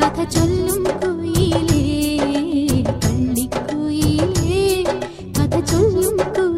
കഥ ചൊല്ലും കുയിലേ കഥ ചൊല്ലും കു